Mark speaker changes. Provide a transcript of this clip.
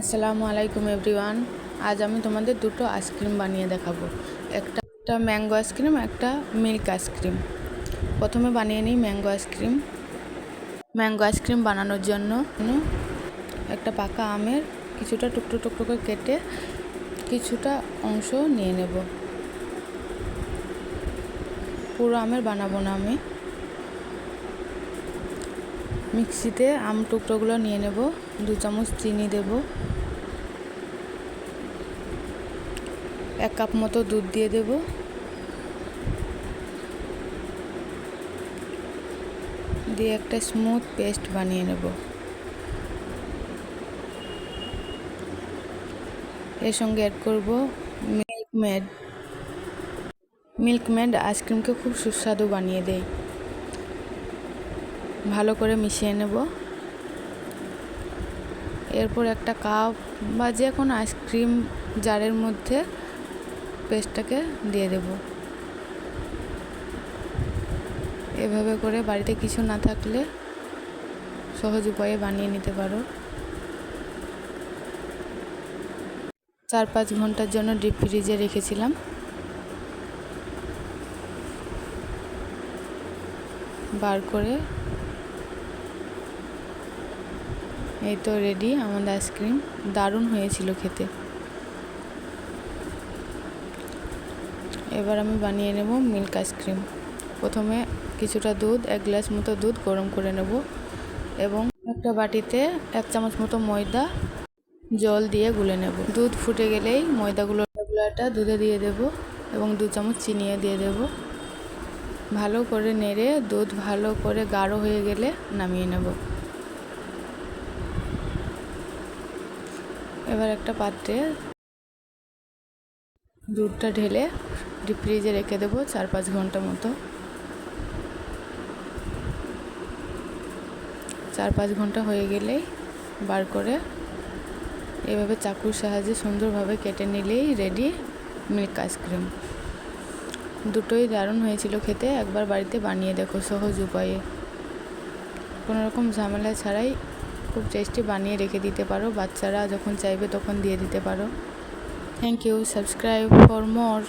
Speaker 1: আসসালামু আলাইকুম এভরিওয়ান। আজ আমি তোমাদের দুটো আইসক্রিম বানিয়ে দেখাবো। একটা একটা ম্যাঙ্গো আইসক্রিম, একটা মিল্ক আইসক্রিম। প্রথমে বানিয়ে নিই ম্যাঙ্গো আইসক্রিম। ম্যাঙ্গো আইসক্রিম বানানোর জন্য একটা পাকা আমের কিছুটা টুকরো টুকরো করে কেটে কিছুটা অংশ নিয়ে নেব। পুরো আমের বানাবো না আমি। মিক্সিতে আম টুকরোগুলো নিয়ে নেব। দু চামচ চিনি দেব। এক কাপ মতো দুধ দিয়ে দেব। দিয়ে একটা স্মুথ পেস্ট বানিয়ে নেব। এর সঙ্গে অ্যাড করব মিল্ক মেড মিল্ক মেড আইসক্রিমকে খুব সুস্বাদু বানিয়ে দেয়। ভালো করে মিশিয়ে নেব। এরপর একটা কাপ বা যে কোনো আইসক্রিম জারের মধ্যে পেস্টটাকে দিয়ে দেব। এভাবে করে বাড়িতে কিছু না থাকলে সহজ উপায়ে বানিয়ে নিতে পারো। চার পাঁচ ঘণ্টার জন্য ডিপ ফ্রিজে রেখেছিলাম। বার করে এই তো রেডি আমাদের আইসক্রিম দারুণ হয়েছিল খেতে। এবার আমি বানিয়ে নেব মিল্ক আইসক্রিম প্রথমে কিছুটা দুধ, এক গ্লাস মতো দুধ গরম করে নেব এবং একটা বাটিতে এক চামচ মতো ময়দা জল দিয়ে গুলে নেব। দুধ ফুটে গেলেই ময়দাগুলো গুলাটা দুধে দিয়ে দেব এবং দু চামচ চিনিয়ে দিয়ে দেব। ভালো করে নেড়ে দুধ ভালো করে গাঢ় হয়ে গেলে নামিয়ে নেব। এবার একটা পাত্রে দুধটা ঢেলে ডিপ ফ্রিজে রেখে দেবো চার পাঁচ ঘণ্টা মতো। চার পাঁচ ঘণ্টা হয়ে গেলেই বার করে এভাবে চাকুর সাহায্যে সুন্দরভাবে কেটে নিলেই রেডি মিল্ক আইসক্রিম দুটোই দারুণ হয়েছিল খেতে, একবার বাড়িতে বানিয়ে দেখো সহজ উপায়ে। কোনো রকম ঝামেলা ছাড়াই খুব টেস্টি বানিয়ে রেখে দিতে পারো। বাচ্চারা যখন চাইবে তখন দিয়ে দিতে পারো। Thank you subscribe for more